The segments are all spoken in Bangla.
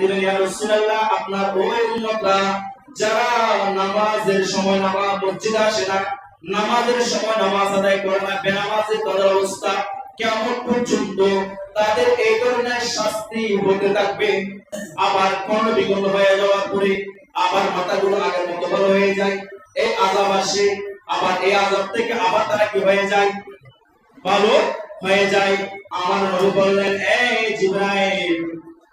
দিলেন ইয়া রাসূলুল্লাহ, আপনার ওই উম্মতরা যারা নামাজের সময় নামাজ মসজিদে আসে না, নামাজের সময় নামাজ আদায় করে না, বেনামাজি তাদের অবস্থা কেমন পর্যন্ত? তাদের এই ধরনের শাস্তি হতে থাকবে। আবার কোন বিঘ্ন হয়ে যাওয়ার পরে আবার মাথাগুলো আগের মতো ভালো হয়ে যায়। এই আজাব আসে, আবার এই আজাব থেকে আবার তারা কি হয়ে যায়? ভালো হয়ে যায়। আমার নবী বললেন, এই জিব্রাইল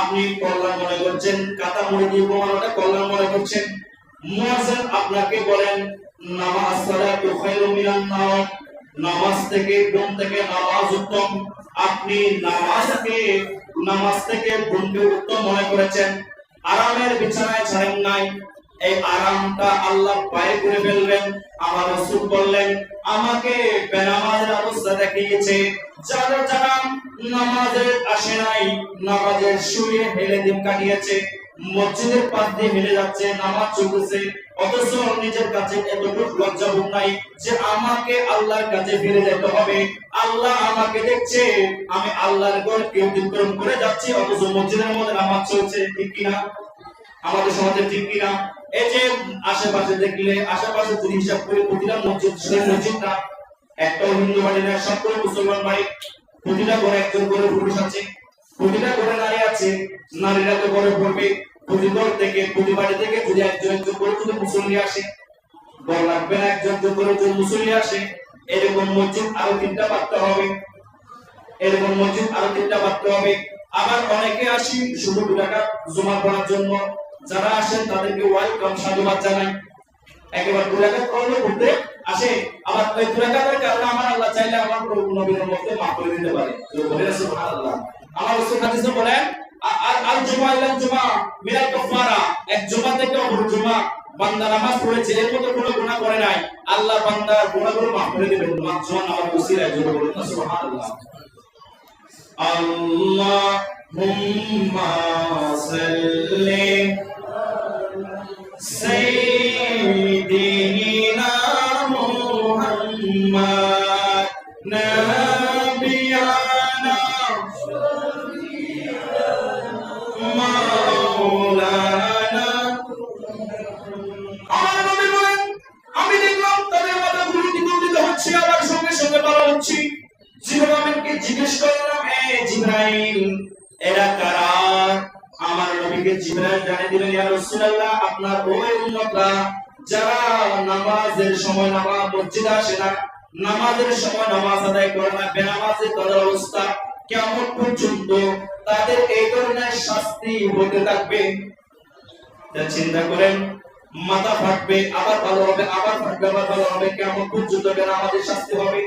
আপনি কল্যাণ মনে করছেন কাতা মুড়ি দিয়ে ঘুমানোটা কল্যাণ মনে করছেন। মুয়াজ্জিন আপনাকে বলেন, নামাজ সালাতু খায়রু মিনান নাওম নামাজ থেকে ঘুম থেকে নামাজ উত্তম। আপনি নামাজকে, নামাজ থেকে ঘুমকে উত্তম মনে করেছেন। আরামের বিছানায় ছাড়েন নাই। এই আরামটা আল্লাহ পায়ে করে ফেলবেন আমার রাসূল বললেন, আমাকে বেনামাজের অবস্থা দেখিয়েছে। যারা যারা নামাজে আসে নাই, নামাজের শুয়ে হেলে দিন কাটিয়েছে, মসজিদের পাশ দিয়ে হেলে যাচ্ছে, নামাজ চলতেছে। অথচ নিজের কাছে এতটুকু নাই যে আমাকে আল্লাহর কাছে ফিরে যেতে হবে। আল্লাহ আমাকে দেখছে, আমি আল্লাহর ঘরকে অতিক্রম করে যাচ্ছি, অথচ মসজিদের মধ্যে নামাজ চলছে, ঠিক কিনা? আমাদের সমাজে ঠিক কিনা? এই যে আশেপাশে দেখলে, আশেপাশে যদি হিসাব করে, প্রতিটা মসজিদ সেই মসজিদটা একটা হিন্দু বাড়ি না মুসলমান বাড়ি। প্রতিটা ঘরে একজন করে পুরুষ আছে, প্রতিটা ঘরে নারী আছে, নারীরা তো ঘরে পড়বে প্রতি ঘর থেকে, প্রতি বাড়ি থেকে যদি একজন একজন করে যদি মুসল্লি আসে বল লাগবে না একজন একজন করে যদি মুসল্লি আসে, এরকম মসজিদ আরও তিনটা পাততে হবে। এরকম মসজিদ আরও তিনটা পাততে হবে। আবার অনেকে আসি শুধু টাকা জমা করার জন্য। যারা আসেন তাদেরকে ওয়েলকাম সাধুবাদ জানাই। একেবারে দুরাকাত করলে আসে। আবার ওই দুরাকাতের কারণে আমার আল্লাহ চাইলে আমার নবীর মধ্যে মাফ করে দিতে পারে। তো বলে সুবহানাল্লাহ। আমার রাসূল হাদিসে বলেন আর জুমা জুমা মিনাল কাফারা এক জুমা থেকে অপর জুমা। বান্দা নামাজ পড়েছে এর মতো কোনো গুনাহ করে নাই। আল্লাহ বান্দার গুনাহগুলো মাফ করে দিবেন। সুবহানাল্লাহ। সাল্লি সাইয়্যিদ سيدنا محمد نبينا مولانا আমার নবী বলেন আমি দেখলাম তাদের মাথাগুলো দ্বিগুণিত হচ্ছে আবার সঙ্গে সঙ্গে বলা হচ্ছে জিব্রাইলকে জিজ্ঞেস করলাম এ জিব্রাইল এরা কারা আমার নবীকে জিব্রাইল জানিয়ে দিলেন ইয়া রাসূলুল্লাহ আপনার ওই উম্মতরা যারা নামাজের সময় নামাজ মসজিদে আসে না, নামাজের সময় নামাজ আদায় করে না বেনামাজি তাদের অবস্থা কেমন পর্যন্ত? তাদের এই ধরনের শাস্তি হতে থাকবে। চিন্তা করেন, মাথা ফাটবে, আবার ভালো হবে, আবার ফাটবে, আবার ভালো হবে, কেমন পর্যন্ত বেনামাজির শাস্তি হবে?